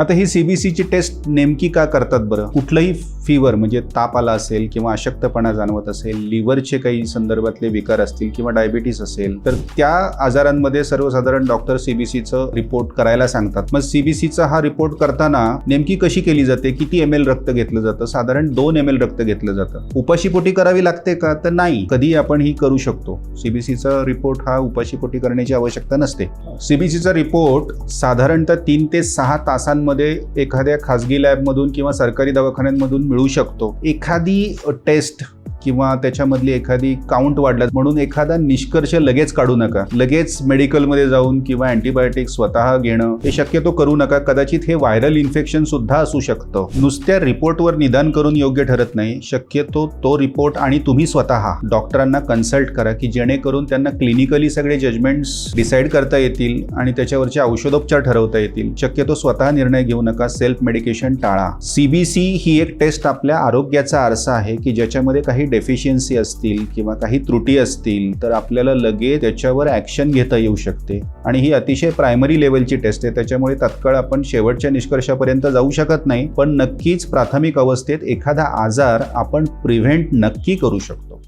आता ही सीबीसीची टेस्ट नेमकी का करतात बरं? कुठलंही फीवर म्हणजे ताप आला असेल किंवा अशक्तपणा जाणवत असेल लिव्हरचे काही संदर्भातले विकार असतील किंवा डायबिटीस असेल तर त्या आजारांमध्ये सर्वसाधारण डॉक्टर सीबीसीचं रिपोर्ट करायला सांगतात. मग सीबीसीचा हा रिपोर्ट करताना नेमकी कशी केली जाते? किती एम एल रक्त घेतलं जातं? साधारण दोन एम एल रक्त घेतलं जातं. उपाशीपोटी करावी लागते का? तर नाही. कधी आपण ही करू शकतो. सीबीसीचा रिपोर्ट हा उपाशीपोटी करण्याची आवश्यकता नसते. सीबीसीचा रिपोर्ट साधारणतः तीन ते सहा तासांमध्ये एखाद्या खाजगी लॅबमधून किंवा सरकारी दवाखान्यांमधून मिळू शकतो. एखादी टेस्ट किंवा त्याच्यामधली एखादी काउंट वाढला म्हणून एखादा निष्कर्ष लगेच काढू नका. लगेच मेडिकलमध्ये जाऊन किंवा अँटीबायोटिक स्वतः घेणं हे शक्यतो करू नका. कदाचित हे व्हायरल इन्फेक्शन सुद्धा असू शकतं. नुसत्या रिपोर्टवर निदान करून योग्य ठरत नाही. शक्यतो तो रिपोर्ट आणि तुम्ही स्वतः. डॉक्टरांना कन्सल्ट करा की जेणेकरून त्यांना क्लिनिकली सगळे जजमेंट्स डिसाईड करता येतील आणि त्याच्यावरचे औषधोपचार ठरवता येतील. शक्यतो स्वतः निर्णय घेऊ नका. सेल्फ मेडिकेशन टाळा. सीबीसी ही एक टेस्ट आपल्या आरोग्याचा आरसा आहे की ज्याच्यामध्ये काही डेफिशियन्सी असतील किंवा काही त्रुटी असतील तर आपल्याला लगेच त्याच्यावर ॲक्शन घेता येऊ शकते. आणि ही अतिशय प्रायमरी लेवलची टेस्ट आहे. त्याच्यामुळे तात्काळ आपण शेवटच्या निष्कर्षापर्यंत जाऊ शकत नाही. पण नक्कीच प्राथमिक अवस्थेत एखादा आजार आपण प्रिव्हेंट नक्की करू शकतो.